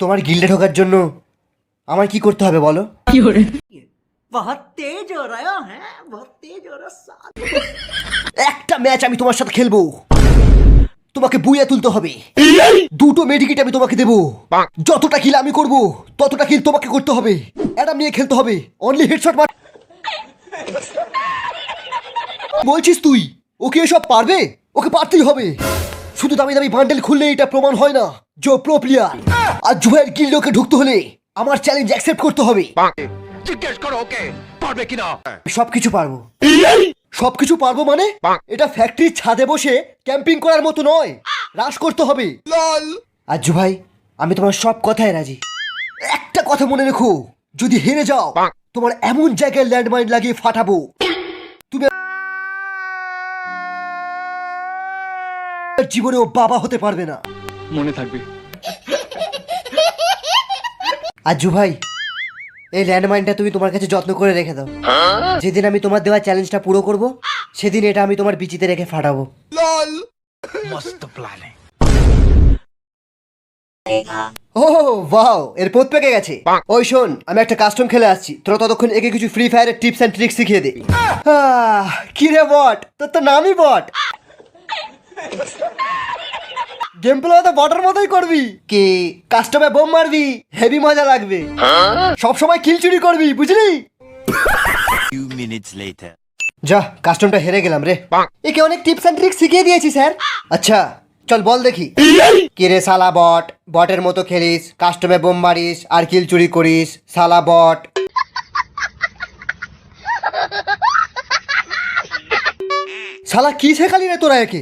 তোমার গিল্ডে ঢোকার জন্য আমার কি করতে হবে বলো? একটা ম্যাচ আমি তোমার সাথে খেলব। তোমাকে বুয়ে তুলতে হবে। দুটো মেডিকেট আমি তোমাকে দেবো। যতটা কিল আমি করব ততটা কিল তোমাকে করতে হবে। অ্যাডাম নিয়ে খেলতে হবে। অনলি হেডশট মার বলছিস তুই ওকে এসব পারবে? ওকে পারতেই হবে। শুধু দামি দামি বান্ডেল খুললে এটা প্রমাণ হয় না। জো প্রো প্লেয়ার আর জুয়ের গিল্ডকে ঢুকতে হলে আমার চ্যালেঞ্জ অ্যাকসেপ্ট করতে হবে। জিজ্ঞেস করো ওকে পারবে কিনা? সবকিছু পারব। সবকিছু পারব মানে? এটা ফ্যাক্টরির ছাদে বসে ক্যাম্পিং করার মতো নয় রাশ করতে হবে। আজ্জু ভাই আমি তোমার সব কথায় রাজি। একটা কথা মনে রেখো যদি হেরে যাও তোমার এমন জায়গায় ল্যান্ডমাইন লাগিয়ে ফাটাবো। তুমি আর জীবনেও বাবা হতে পারবে না। মনে থাকবে। আজ্জু ভাই এই ল্যান্ডমাইনটা তুমি তোমার কাছে যত্ন করে রেখে দাও। যেদিন আমি তোমার দেওয়া চ্যালেঞ্জটা পুরো করব সেদিন এটা আমি তোমার বিচিতে রেখে ফাটাবো। মস্ত প্ল্যান ও ওয়াও এর পোত পেকে গেছে। ওই শোন আমি একটা কাস্টম খেলে আসছি। তোরা ততক্ষণ একে কিছু ফ্রি ফায়ারের টিপস অ্যান্ড ট্রিক্স শিখিয়ে দে। কি রে বট? তোর তো নামই বট। গেম প্লে তো বটের মতোই করবি। কি? কাস্টমে বোম মারবি হেভি মজা লাগবে। সব সময় কিল চুরি করবি বুঝলি? Few minutes later. যা কাস্টমটা হেরে গেলাম রে। একে অনেক টিপস অ্যান্ড ট্রিক্স শিখিয়ে দিয়েছি স্যার। আচ্ছা চল বল দেখি। কি রে সালা বট? বটের মতো খেলিস কাস্টমে বোম মারিস আর কিল চুরি করিস সালা বট। শালা কি শেখালি রে তোরা একে?